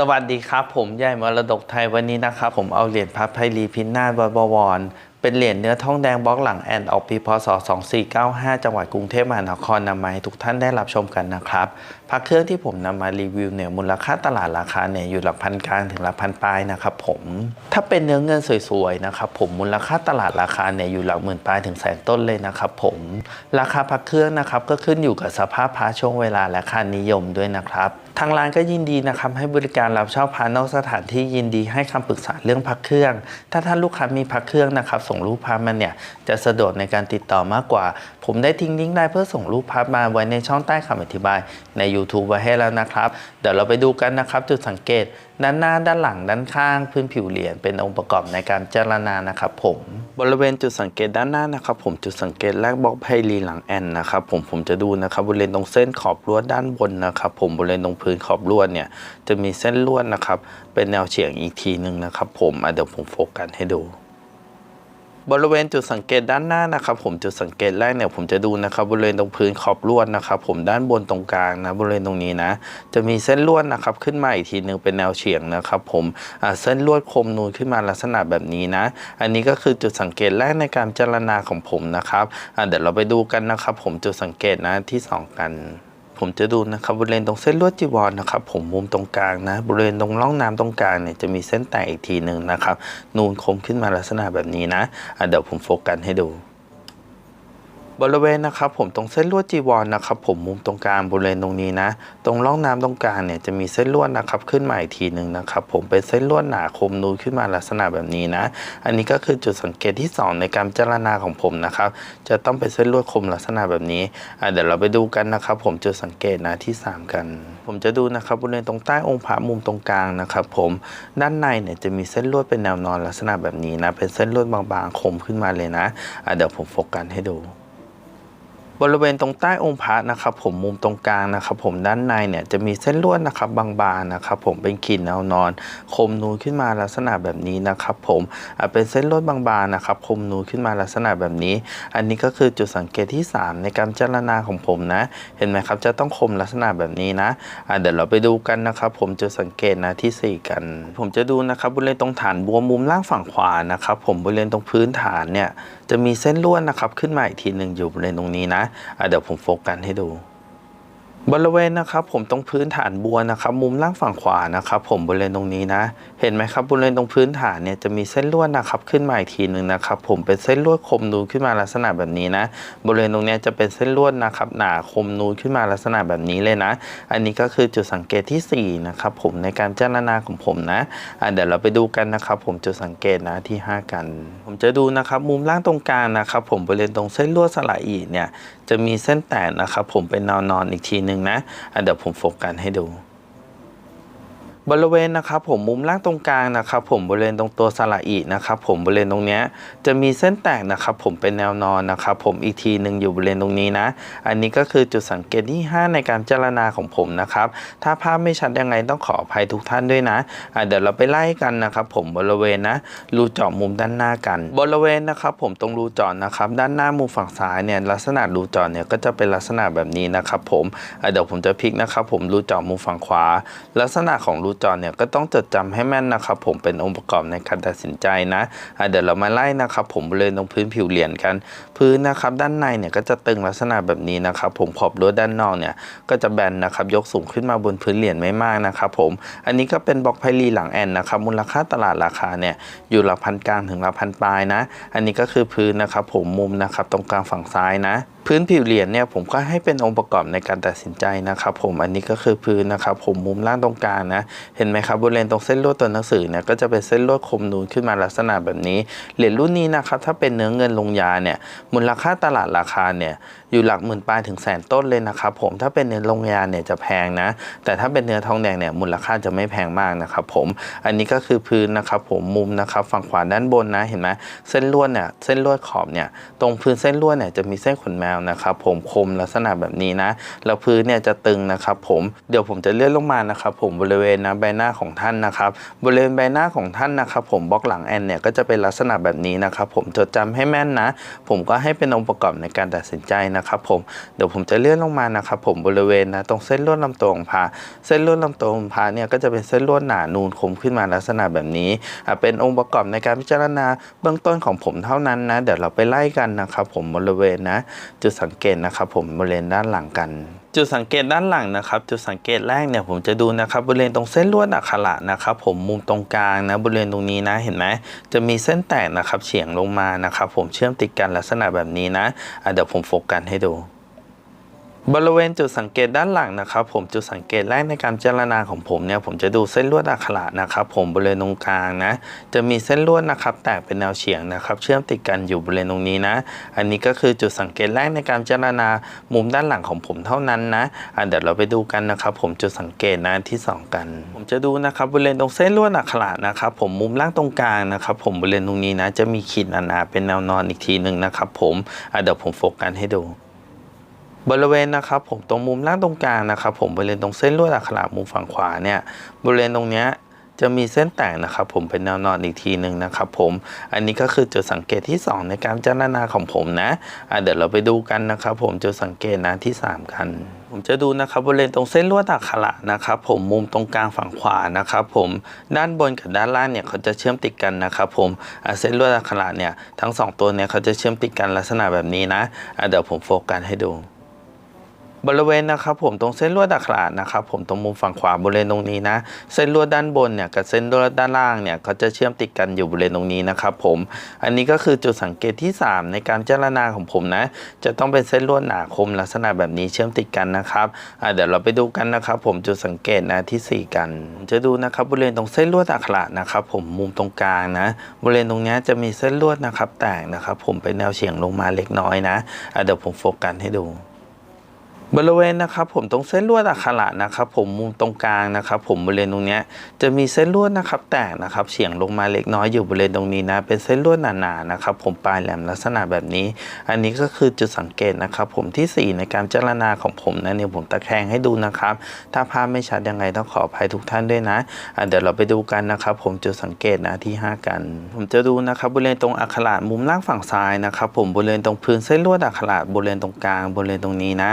สวัสดีครับ ผมใหญ่มรดกไทยวันนี้นะครับ ผมเอาเหรียญพระไพลีพินนาศบวรวร เป็นเหรียญเนื้อทองแดงบล็อกหลังแอนออกปีพศ 2495 จังหวัดกรุงเทพมหานครนำมาให้ทุกท่านได้รับชมกันนะครับพระเครื่องที่ผมนำมารีวิวเนี่ยมูลค่าตลาดราคาเนี่ยอยู่หลักพันกลางถึงหลักพันปลายนะครับผมถ้าเป็นเนื้อเงินสวยๆนะครับผมมูลค่าตลาดราคาเนี่ยอยู่หลักหมื่นปลายถึงแสนต้นเลยนะครับผมราคาพระเครื่องนะครับก็ขึ้นอยู่กับสภาพพระช่วงเวลาและค่านิยมด้วยนะครับ ทางร้านก็ยินดีนะครับให้บริการรับเช่าพระนอกสถานที่ยินดีให้คำปรึกษาเรื่องพักเครื่อง ถ้าท่านลูกค้ามีพักเครื่องนะครับ ส่งรูปภาพมาเนี่ยจะสะดวกในการติดต่อมากกว่า ผมได้ทิ้งลิงก์ได้เพื่อส่งรูปภาพมาไว้ในช่องใต้คำอธิบายใน YouTube ไว้ให้แล้วนะครับ เดี๋ยวเราไปดูกันนะครับ จุดสังเกต ด้านหน้าด้านหลังด้านข้างพื้นผิวเหรียญเป็นองค์ประกอบในการเจรณานะครับ ผมบริเวณจุดสังเกตด้านหน้านะครับผมจุดสังเกตแรกบล็อกไพลีหลังแอนนะครับผมผมจะดูนะครับบริเวณตรงเส้นขอบลวดด้านบนนะครับผมบริเวณตรงพื้นขอบลวดเนี่ยจะมีเส้นลวดนะครับ เป็นแนวเฉียงอีกทีหนึ่งนะครับ ผมเดี๋ยวผมโฟกัสให้ดู บริเวณจุดสังเกตด้านหน้านะครับ ผมจุดสังเกตแรกเนี่ยผมจะดูนะครับ บริเวณตรงพื้นขอบลวดนะครับ ผมด้านบนตรงกลางนะบริเวณตรงนี้นะ จะมีเส้นลวดนะครับ ขึ้นมาอีกทีหนึ่งเป็นแนวเฉียงนะครับ ผมเส้นลวดคมนูนขึ้นมาลักษณะแบบนี้นะ อันนี้ก็คือจุดสังเกตแรกในการเจรณาของผมนะครับเดี๋ยวเราไปดูกันนะครับ ผมจุดสังเกตนะที่สองกัน ผมจะดูนะครับบริเวณตรงเส้นลวดจีวรนะครับผมมุมตรงกลางนะบริเวณตรงร่องน้ำตรงกลางเนี่ยจะมีเส้นแตกอีกทีหนึ่งนะครับนูนคมขึ้นมาลักษณะแบบนี้นะะเดี๋ยวผมโฟกัสให้ดู บริเวณนะครับผมตรงเส้นลวดจีวรนะครับผมมุมตรงกลางบริเวณตรงนี้นะ ตรงร่องน้ำตรงกลางเนี่ยจะมีเส้นลวดนะครับขึ้นมาอีกทีหนึ่งนะครับผมเป็นเส้นลวดหนาคมนูนขึ้นมาลักษณะแบบนี้นะ อันนี้ก็คือจุดสังเกตที่ 2 ในการเจรณาของผมนะครับจะต้องเป็นเส้นลวดคมลักษณะแบบนี้เดี๋ยวเราไปดูกันนะครับผมจุดสังเกตนะที่ 3 กัน ผมจะดูนะครับบริเวณตรงใต้องค์พระมุมตรงกลางนะครับผมด้านในเนี่ยจะมีเส้นลวดเป็นแนวนอนลักษณะแบบนี้นะเป็นเส้นลวดบางๆคมขึ้นมาเลยนะเดี๋ยวผมโฟกัสให้ดู บริเวณตรงใต้องค์พระนะครับผมมุมตรงกลางนะครับผมด้านในเนี่ยจะมีเส้นลวดนะครับบางๆนะครับผมเป็นขีดแนวนอน คมนูนขึ้นมาลักษณะแบบนี้นะครับผมเป็นเส้นลวดบางๆนะครับคมนูนขึ้นมาลักษณะแบบนี้ อันนี้ก็คือจุดสังเกตที่ 3 ในการเจรณาของผมนะ เห็นไหมครับจะต้องคมลักษณะแบบนี้นะะเดี๋ยวเราไปดูกันนะครับผมจุดสังเกตนะที่ 4 กัน ผมจะดูนะครับบริเวณตรงฐานบัวมุมล่างฝั่งขวานะครับผมบริเวณตรงพื้นฐานเนี่ยจะมีเส้นลวดนะครับ ขึ้นมาอีกทีหนึ่งอยู่ในตรงนี้นะะเดี๋ยวผมโฟกัสให้ดู บริเวณนะครับผมตรงพื้นฐานบัวนะครับ มุมล่างฝั่งขวานะครับ ผมบริเวณตรงนี้นะ เห็นไหมครับบริเวณตรงพื้นฐานเนี่ยจะมีเส้นลวดนะครับขึ้นมาอีกทีหนึ่งนะครับ ผมเป็นเส้นลวดคมนูนขึ้นมาลักษณะแบบนี้นะ บริเวณตรงนี้จะเป็นเส้นลวดนะครับหนาคมนูนขึ้นมาลักษณะแบบนี้เลยนะ อันนี้ก็คือจุดสังเกตที่สี่นะครับผมในการเจรณาของผมนะอะเดี๋ยวเราไปดูกันนะครับ ผมจุดสังเกตนะที่ห้ากัน ผมจะดูนะครับมุมล่างตรงกลางนะครับ ผมบริเวณตรงเส้นลวดสลายอีเนี่ยจะมีเส้นแตกนะครับ ผมเป็นแนวนอนอีกทีหนึ่งนะอะเดี๋ยวผมโฟกัสให้ดู บริเวณนะครับผมมุมล่างตรงกลางนะครับผมบริเวณตรงตัวสระอีนะครับผมบริเวณตรงเนี้ยจะมีเส้นแตกนะครับผมเป็นแนวนอนนะครับผมอีกทีหนึ่งอยู่บริเวณตรงนี้นะ อันนี้ก็คือจุดสังเกตที่ 5 ในการเจรณาของผมนะครับถ้าภาพไม่ชัดยังไงต้องขออภัยทุกท่านด้วยนะะเดี๋ยวเราไปไล่กันนะครับผมบริเวณนะรูเจาะมุมด้านหน้ากัน บริเวณนะครับผมตรงรูเจาะนะครับด้านหน้ามุมฝั่งซ้ายเนี่ยลักษณะรูเจาะเนี่ยก็จะเป็นลักษณะแบบนี้นะครับผมเดี๋ยวผมจะพลิกนะครับผมรูเจาะมุมฝั่งขวา ลักษณะของรูจรเนี่ยก็ต้องจดจำให้แม่นนะครับผมเป็นองค์ประกอบในการตัดสินใจนะะเดี๋ยวเรามาไล่นะครับผมบริเวณตรงพื้นผิวเหรียญกันพื้นนะครับด้านในเนี่ยก็จะตึงลักษณะแบบนี้นะครับ ผมขอบรั้วด้านนอกเนี่ยก็จะแบนนะครับยกสูงขึ้นมาบนพื้นเหรียญไม่มากนะครับผมอันนี้ก็เป็นบล็อกไพลีหลังแอนนะครับมูลค่าตลาดราคาเนี่ยอยู่หลักพันกลางถึงหลักพันปลายนะ อันนี้ก็คือพื้นนะครับผมมุมนะครับตรงกลางฝั่งซ้ายนะพื้นผิวเหรียญเนี่ยผมก็ให้เป็นองค์ประกอบในการตัดสินใจนะครับผมอันนี้ก็คือพื้นนะครับผมมุมล่างตรงกลางนะเห็นไหมครับบริเวณตรงเส้นลวดตัวหนังสือเนี่ยก็จะเป็นเส้นลวดคมนูนขึ้นมาลักษณะแบบนี้เหรียญรุ่นนี้นะครับถ้าเป็นเนื้อเงินลงยาเนี่ยมูลค่าตลาดราคาเนี่ยอยู่หลักหมื่นปลายถึงแสนต้นเลยนะครับผมถ้าเป็นเนื้อลงยาเนี่ยจะแพงนะ แต่ถ้าเป็นเนื้อทองแดงเนี่ยมูลค่าจะไม่แพงมากนะครับผมอันนี้ก็คือพื้นนะครับผมมุมนะครับฝั่งขวาด้านบนนะเห็นไหมเส้นลวดเนี่ยเส้นลวดขอบเนี่ยตรงพื้นเส้นลวดเนี่ยจะมีเส้นขนแมวนะครับผมคมลักษณะแบบนี้นะแล้วพื้นเนี่ยจะตึงนะครับผมเดี๋ยวผมจะเลื่อนลงมานะครับผมบริเวณนะใบหน้าของท่านนะครับบริเวณใบหน้าของท่านนะครับผมบล็อกหลังแอนเนี่ยก็จะเป็นลักษณะแบบนี้นะครับผมจดจำให้แม่นนะ ผมก็ให้เป็นองค์ประกอบในการตัดสินใจนะครับผมเดี๋ยวผมจะเลื่อนลงมานะครับผมบริเวณนะตรงเส้นลวดลำตัวของพาเส้นลวดลำตัวของพาเนี่ยก็จะเป็นเส้นลวดหนานูนคมขึ้นมาลักษณะแบบนี้เป็นองค์ประกอบในการพิจารณาเบื้องต้นของผมเท่านั้นนะเดี๋ยวเราไปไล่กันนะครับผมบริเวณนะจุดสังเกตนะครับผมบริเวณด้านหลังกัน จุดสังเกตด้านหลังนะครับ จุดสังเกตแรกเนี่ยผมจะดูนะครับบริเวณตรงเส้นลวดอักขระนะครับ ผมมุมตรงกลางนะบริเวณตรงนี้นะเห็นไหมจะมีเส้นแตกนะครับเฉียงลงมานะครับ ผมเชื่อมติดกันลักษณะแบบนี้นะะเดี๋ยวผมโฟกัสให้ดู บริเวณจุดสังเกตด้านหลังนะครับ ผมจุดสังเกตแรกในการเจรณาของผมเนี่ยผมจะดูเส้นลวดอักขระนะครับ ผมบริเวณตรงกลางนะ จะมีเส้นลวดนะครับ แตกเป็นแนวเฉียงนะครับ เชื่อมติดกันอยู่บริเวณตรงนี้นะ อันนี้ก็คือจุดสังเกตแรกในการเจรณามุมด้านหลังของผมเท่านั้นนะอะเดี๋ยวเราไปดูกันนะครับ ผมจุดสังเกตนะที่สองกัน ผมจะดูนะครับบริเวณตรงเส้นลวดอักขระนะครับ ผมมุมล่างตรงกลางนะครับ ผมบริเวณตรงนี้นะ จะมีขีดหนาๆเป็นแนวนอนอีกทีหนึ่งนะครับ ผมอะเดี๋ยวผมโฟกัสให้ดู บริเวณนะครับผมตรงมุมล่างตรงกลางนะครับผมบริเวณตรงเส้นลวดอักขระมุมฝั่งขวาเนี่ยบริเวณตรงเนี้ยจะมีเส้นแตกนะครับผมเป็นแนวนอนอีกทีหนึ่งนะครับผมอันนี้ก็คือจุดสังเกตที่ 2 ในการเจารณาของผมนะะเดี๋ยวเราไปดูกันนะครับผมจุดสังเกตนะที่ 3 กัน ผมจะดูนะครับบริเวณตรงเส้นลวดอักขระนะครับผมมุมตรงกลางฝั่งขวานะครับผมด้านบนกับด้านล่างเนี่ยเขาจะเชื่อมติดกันนะครับผมเส้นลวดอักขระเนี่ยทั้งสองตัวเนี่ยเขาจะเชื่อมติดกันลักษณะแบบนี้นะะเดี๋ยวผมโฟกัสให้ดู บริเวณนะครับผมตรงเส้นลวดอักขระนะครับผมตรงมุมฝั่งขวาบริเวณตรงนี้นะ เส้นลวดด้านบนเนี่ยกับเส้นลวดด้านล่างเนี่ยเขาจะเชื่อมติดกันอยู่บริเวณตรงนี้นะครับผมอันนี้ก็คือจุดสังเกตที่ 3 ในการเจรณาของผมนะ จะต้องเป็นเส้นลวดหนาคมลักษณะแบบนี้เชื่อมติดกันนะครับเดี๋ยวเราไปดูกันนะครับผมจุดสังเกตนะที่ 4 กัน จะดูนะครับบริเวณตรงเส้นลวดอักขระนะครับผมมุมตรงกลางนะบริเวณตรงนี้จะมีเส้นลวดนะครับแตกนะครับผมเป็นแนวเฉียงลงมาเล็กน้อยนะเดี๋ยวผมโฟกัสให้ดู บริเวณนะครับผมตรงเส้นลวดอักขระนะครับผมมุมตรงกลางนะครับผมบริเวณตรงนี้จะมีเส้นลวดนะครับแตกนะครับเฉียงลงมาเล็กน้อยอยู่บริเวณตรงนี้นะเป็นเส้นลวดหนาๆนะครับผมปลายแหลมลักษณะแบบนี้ อันนี้ก็คือจุดสังเกตนะครับผมทีสี่4 ในการเจรณาของผมนะเนี่ยผมตะแคงให้ดูนะครับถ้าภาพไม่ชัดยังไงต้องขออภัยทุกท่านด้วยนะอะเดี๋ยวเราไปดูกันนะครับผมจุดสังเกตนะที่ 5 กัน ผมจะดูนะครับบริเวณตรงอักขระมุมล่างฝั่งซ้ายนะครับผมบริเวณตรงพื้นเส้นลวดอักขระบริเวณตรงกลางบริเวณตรงนี้นะ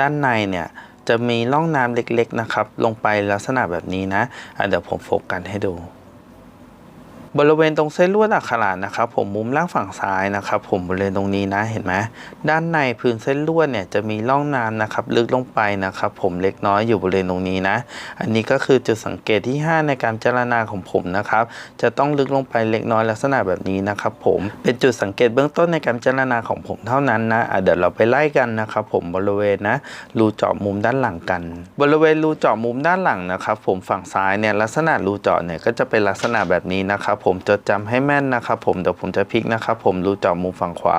ด้านในเนี่ยจะมีร่องน้ำเล็กๆนะครับ ลงไปลักษณะแบบนี้นะะเดี๋ยวผมโฟกัสให้ดู บริเวณตรงเส้นลวดอักขระนะครับ ผมมุมล่างฝั่งซ้ายนะครับ ผมบริเวณตรงนี้นะเห็นไหมด้านในพื้นเส้นลวดเนี่ยจะมีร่องน้ำนะครับ ลึกลงไปนะครับ ผมเล็กน้อยอยู่บริเวณตรงนี้นะ อันนี้ก็คือจุดสังเกตที่ 5 ในการเจรณาของผมนะครับ จะต้องลึกลงไปเล็กน้อยลักษณะแบบนี้นะครับ ผมเป็นจุดสังเกตเบื้องต้นในการเจรณาของผมเท่านั้นนะะเดี๋ยวเราไปไล่กันนะครับ ผมบริเวณนะรูเจาะมุมด้านหลังกัน บริเวณรูเจาะมุมด้านหลังนะครับ ผมฝั่งซ้ายเนี่ยลักษณะรูเจาะเนี่ยก็จะเป็นลักษณะแบบนี้นะครับผมจดจำให้แม่นนะครับผมเดี๋ยวผมจะพลิกนะครับผมรูจาะมุมฝั่งขวา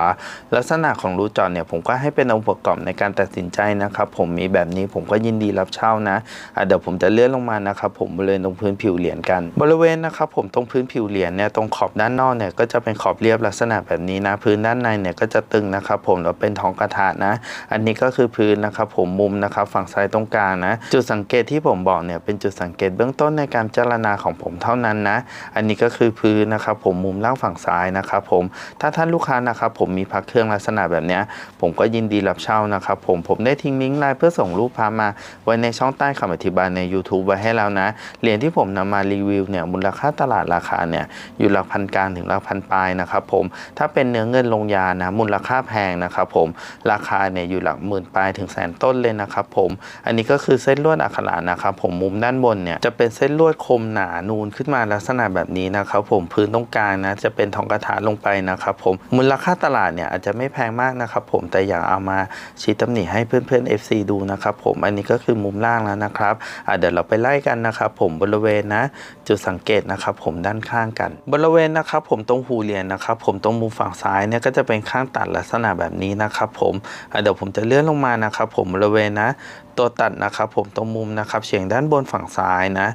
ลักษณะของรูจาะเนี่ยผมก็ให้เป็นองค์ประกอบในการตัดสินใจนะครับผมมีแบบนี้ผมก็ยินดีรับเช่านะะเดี๋ยวผมจะเลื่อนลงมานะครับผมบริเวณตรงพื้นผิวเหรียญกัน บริเวณนะครับผมตรงพื้นผิวเหรียญเนี่ยตรงขอบด้านนอกเนี่ยก็จะเป็นขอบเรียบลักษณะแบบนี้นะพื้นด้านในเนี่ยก็จะตึงนะครับผมแล้วเป็นท้องกระทะนะ อันนี้ก็คือพื้นนะครับผมมุมนะครับฝั่งซ้ายตรงกลางนะจุดสังเกตที่ผมบอกเนี่ยเป็นจุดสังเกตเบื้องต้นในการเจรณาของผมเท่านั้นนะ อันนี้ก็คือพื้นนะครับผมมุมล่างฝั่งซ้ายนะครับผมถ้าท่านลูกค้านะครับผมมีพักเครื่องลักษณะแบบนี้ผมก็ยินดีรับเช่านะครับผมผมได้ทิ้งลิงก์ไลน์เพื่อส่งรูปพามาไว้ในช่องใต้คำอธิบายใน YouTube ไว้ให้แล้วนะเหรียญที่ผมนำมารีวิวเนี่ยมูลค่าตลาดราคาเนี่ยอยู่หลักพันกลางถึงหลักพันปลายนะครับผมถ้าเป็นเนื้อเงินลงยานะมูลค่าแพงนะครับผมราคาเนี่ยอยู่หลักหมื่นปลายถึงแสนต้นเลยนะครับผมอันนี้ก็คือเส้นลวดอักขระนะครับผมมุมด้านบนเนี่ยจะเป็นเส้นลวดคมหนานูนขึ้นมาลักษณะแบบนี้นะครับผมพื้นตรงกลางนะจะเป็นทองกระถาลงไปนะครับผมมูลค่าตลาดเนี่ยอาจจะไม่แพงมากนะครับผมแต่อยากเอามาชี้ตำหนิให้เพื่อนๆ FC ดูนะครับผมอันนี้ก็คือมุมล่างแล้วนะครับเดี๋ยวเราไปไล่กันนะครับผมบริเวณนะ จุดสังเกตนะครับผมด้านข้างกัน บริเวณนะครับผมตรงหูเหรียญนะครับผมตรงมุมฝั่งซ้ายเนี่ยก็จะเป็นข้างตัดลักษณะแบบนี้นะครับผมเดี๋ยวผมจะเลื่อนลงมานะครับผมบริเวณนะ ตัวตัดนะครับผมตรงมุมนะครับเฉียงด้านบนฝั่งซ้ายนะ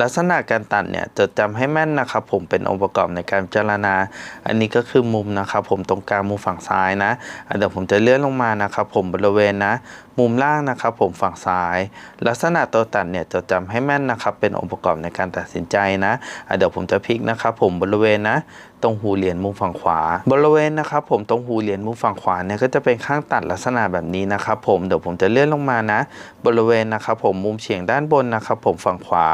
ลักษณะการตัดเนี่ยจดจำให้แม่นนะครับผมเป็นองค์ประกอบในการพิจารณา อันนี้ก็คือมุมนะครับผมตรงกลางมุมฝั่งซ้ายนะเดี๋ยวผมจะเลื่อนลงมานะครับผมบริเวณนะมุมล่างนะครับผมฝั่งซ้าย ลักษณะตัวตัดเนี่ยจดจำให้แม่นนะครับเป็นองค์ประกอบในการตัดสินใจนะเดี๋ยวผมจะพลิกนะครับผมบริเวณนะตรงหูเหรียญมุมฝั่งขวา บริเวณนะครับผมตรงหูเหรียญมุมฝั่งขวาเนี่ยก็จะเป็นข้างตัดลักษณะแบบนี้นะครับผมเดี๋ยวผมจะเลื่อนลงมานะ บริเวณนะครับผมมุมเฉียงด้านบนนะครับผมฝั่งขวา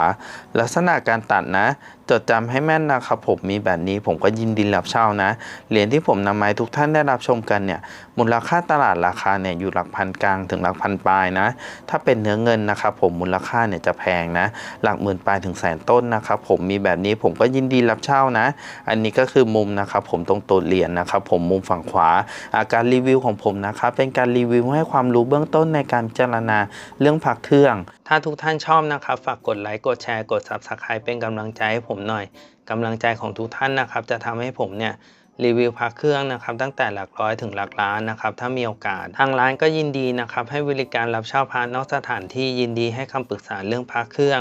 ลักษณะการตัดนะ จดจำให้แม่นนะครับผมมีแบบนี้ผมก็ยินดีรับเช่านะเหรียญที่ผมนำมาให้ทุกท่านได้รับชมกันเนี่ยมูลค่าตลาดราคาเนี่ยอยู่หลักพันกลางถึงหลักพันปลายนะ ถ้าเป็นเนื้อเงินนะครับผมมูลค่าเนี่ยจะแพงนะ หลักหมื่นปลายถึงแสนต้นนะครับผมมีแบบนี้ผมก็ยินดีรับเช่านะ อันนี้ก็คือมุมนะครับผมตรงตัวเหรียญนะครับผมมุมฝั่งขวาอาการรีวิวของผมนะครับเป็นการรีวิวให้ความรู้เบื้องต้นในการพิจารณาเรื่องผักเครื่อง ถ้าทุกท่านชอบนะครับ ฝากกดไลค์กดแชร์กด Subscribe เป็นกำลังใจให้ผมหน่อยกำลังใจของทุกท่านนะครับจะทำให้ผมเนี่ยรีวิวพระเครื่องนะครับตั้งแต่หลักร้อยถึงหลักล้านนะครับถ้ามีโอกาส ทางร้านก็ยินดีนะครับให้บริการรับเช่าพระนอกสถานที่ยินดีให้คำปรึกษาเรื่องพระเครื่อง